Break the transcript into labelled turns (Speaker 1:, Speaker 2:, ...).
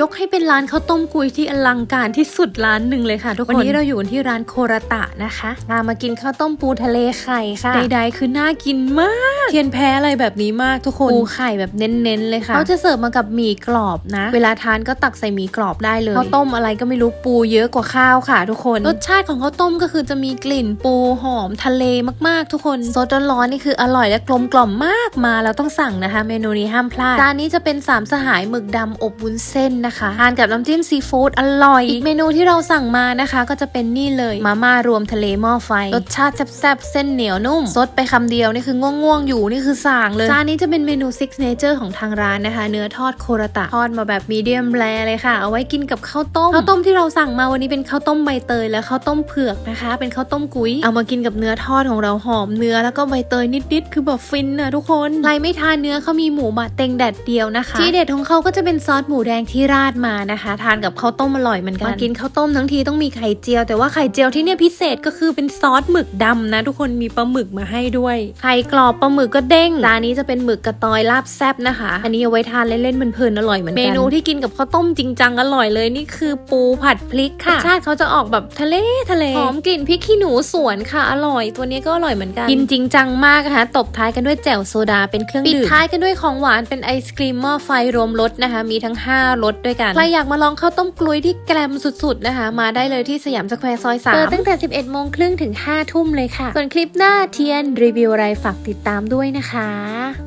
Speaker 1: ยกให้เป็นร้านข้าวต้มกุยที่อลังการที่สุดร้านหนึ่งเลยค่ะทุกคน วันนี้เราอยู่กันที่ร้านโคราตะนะคะพามากินข้าวต้มปูทะเลไข่ค่ะ ใดๆคือน่ากินมาก เทียนแพ้อะไรแบบนี้มากทุกคน ปูไข่แบบเน้นๆเลยค่ะ เขาจะเสิร์ฟมากับหมี่กรอบนะ เวลาทานก็ตักใส่หมี่กรอบได้เลย ข้าวต้มอะไรก็ไม่รู้ปูเยอะกว่าข้าวค่ะ ทุกคน รสชาติของข้าวต้มก็คือจะมีกลิ่นปูหอมทะเลมากๆ ทุกคนซดร้อนๆนี่คืออร่อยและกลมกล่อมมากมาแล้วต้องสั่งนะคะ เมนูนี้ห้ามพลาดจานนี้จะเป็นสามสหายหมึกดำอบวุ้นเส้นนะคะทานกับน้ำจิ้มซีฟู้ดอร่อย อีกเมนูที่เราสั่งมานะคะ ก็จะเป็นนี่เลย มาม่ารวมทะเลหม้อไฟ รสชาติแซ่บๆ เส้นเหนียวนุ่ม ซดไปคำเดียวนี่คือง่วงๆ อยู่นี่คือสั่งเลย จานนี้จะเป็นเมนูซิกเนเจอร์ของทางร้านนะคะ เนื้อทอดโครตะ ทอดมาแบบมีเดียมแรเลยค่ะ เอาไว้กินกับข้าวต้ม ข้าวต้มที่เราสั่งมาวันนี้เป็นข้าวต้มใบเตยและข้าวต้มเผือกนะคะ เป็นข้าวต้มกุ้ย เอามากินกับเนื้อทอดของเราหอมเนื้อแล้วก็ใบเตยนิดๆ คือแบบฟินนะทุกคน ใครไม่ทานเนื้อเขามีหมูบะเต็งแดดเดียวนะคะ ที่เด็ดของเขาก็จะเป็นซอสหมูแดงที่ราดมานะคะ ทานกับข้าวต้มอร่อยเหมือนกันมากินข้าวต้มทั้งทีต้องมีไข่เจียว แต่ว่าไข่เจียวที่เนี่ยพิเศษก็คือเป็นซอสหมึกดำนะ ทุกคนมีปลาหมึกมาให้ด้วยไข่กรอบปลาหมึกก็เด้งจานนี้จะเป็นหมึกกระตอยลาบแซบนะคะ อันนี้เอาไว้ทานเล่นๆเพลินๆอร่อยเหมือนกันเมนูที่กินกับข้าวต้มจริงจังอร่อยเลยนี่คือปูผัดพริกค่ะรสชาติเขาจะออกแบบทะเลทะเลหอมกลิ่นพริกขี้หนูสวนค่ะอร่อย ตัวนี้ก็อร่อยเหมือนกันกินจริงจังมากนะคะตบท้ายกันด้วยแจ่วโซดาเป็นเครื่องดื่มปิดท้ายกันด้วยของหวานเป็นไอศครีมหม้อไฟรวมรสนะคะ มีทั้ง 5รสด้วยกัน ใครอยากมาลองข้าวต้มกลุยที่แกลมสุดๆนะคะ มาได้เลยที่สยามสแควร์ซอย3เปิดตั้งแต่ 11โมงครึ่งถึง5ทุ่มเลยค่ะ ส่วนคลิปหน้าเทียนรีวิวอะไรฝากติดตามด้วยนะคะ